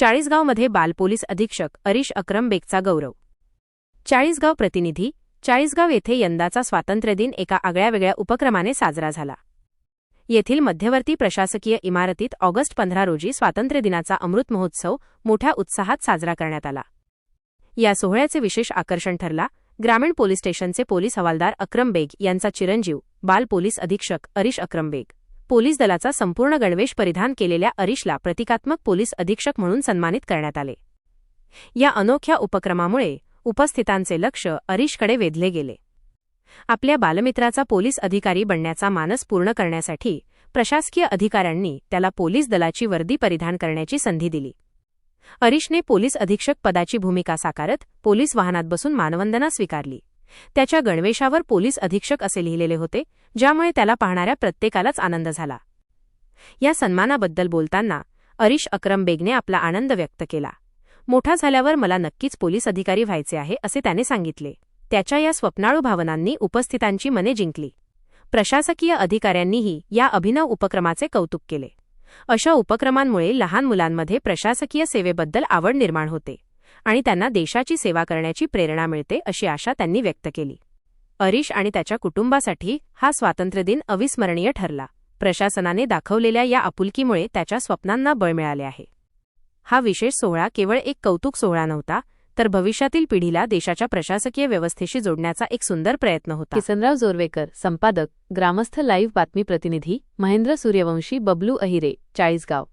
चाळीसगावमध्ये बालपोलीस अधीक्षक अरिश अक्रम बेगचा गौरव. चाळीसगाव प्रतिनिधी चाळीसगाव येथे यंदाचा स्वातंत्र्यदिन एका आगळ्यावेगळ्या उपक्रमाने साजरा झाला. येथील मध्यवर्ती प्रशासकीय इमारतीत ऑगस्ट पंधरा रोजी स्वातंत्र्यदिनाचा अमृत महोत्सव मोठ्या उत्साहात साजरा करण्यात आला. या सोहळ्याचे विशेष आकर्षण ठरला ग्रामीण पोलीस स्टेशनचे पोलीस हवालदार अक्रम बेग यांचा चिरंजीव बाल पोलीस अधीक्षक अरिश अक्रम बेग. पोलीस दलाचा संपूर्ण गणवेश परिधान केलेल्या अरिशला प्रतिकात्मक पोलीस अधीक्षक म्हणून सन्मानित करण्यात आले. या अनोख्या उपक्रमामुळे उपस्थितांचे लक्ष अरिशकडे वेधले गेले. आपल्या बालमित्राचा पोलीस अधिकारी बनण्याचा मानस पूर्ण करण्यासाठी प्रशासकीय अधिकाऱ्यांनी त्याला पोलीस दलाची वर्दी परिधान करण्याची संधी दिली. अरिशने पोलीस अधीक्षक पदाची भूमिका साकारत पोलीस वाहनात बसून मानवंदना स्वीकारली. त्याच्या गणवेशावर पोलीस अधीक्षक असे लिहिलेले होते ज्यामुळे त्याला पाहणाऱ्या प्रत्येकालाच आनंद झाला. या सन्मानाबद्दल बोलताना अरिश अक्रम बेगने आपला आनंद व्यक्त केला. मोठा झाल्यावर मला नक्कीच पोलीस अधिकारी व्हायचे आहे असे त्याने सांगितले. त्याच्या या स्वप्नाळू भावनांनी उपस्थितांची मने जिंकली. प्रशासकीय अधिकाऱ्यांनीही या अभिनव उपक्रमाचे कौतुक केले. अशा उपक्रमांमुळे लहान मुलांमध्ये प्रशासकीय सेवेबद्दल आवड निर्माण होते. आणि त्यांना देशाची सेवा करण्याची प्रेरणा मिळते अशी आशा त्यांनी व्यक्त केली. अरिश आणि त्याच्या कुटुंबासाठी हा स्वातंत्र्यदिन अविस्मरणीय ठरला. प्रशासनाने दाखवलेल्या या आपुलकीमुळे त्याच्या स्वप्नांना बळ मिळाले आहे. हा विशेष सोहळा केवळ एक कौतुक सोहळा नव्हता तर भविष्यातील पिढीला देशाच्या प्रशासकीय व्यवस्थेशी जोडण्याचा एक सुंदर प्रयत्न होता. किसनराव जोरवेकर संपादक ग्रामस्थ लाईव्ह बातमी प्रतिनिधी महेंद्र सूर्यवंशी बबलू अहिरे चाळीसगाव.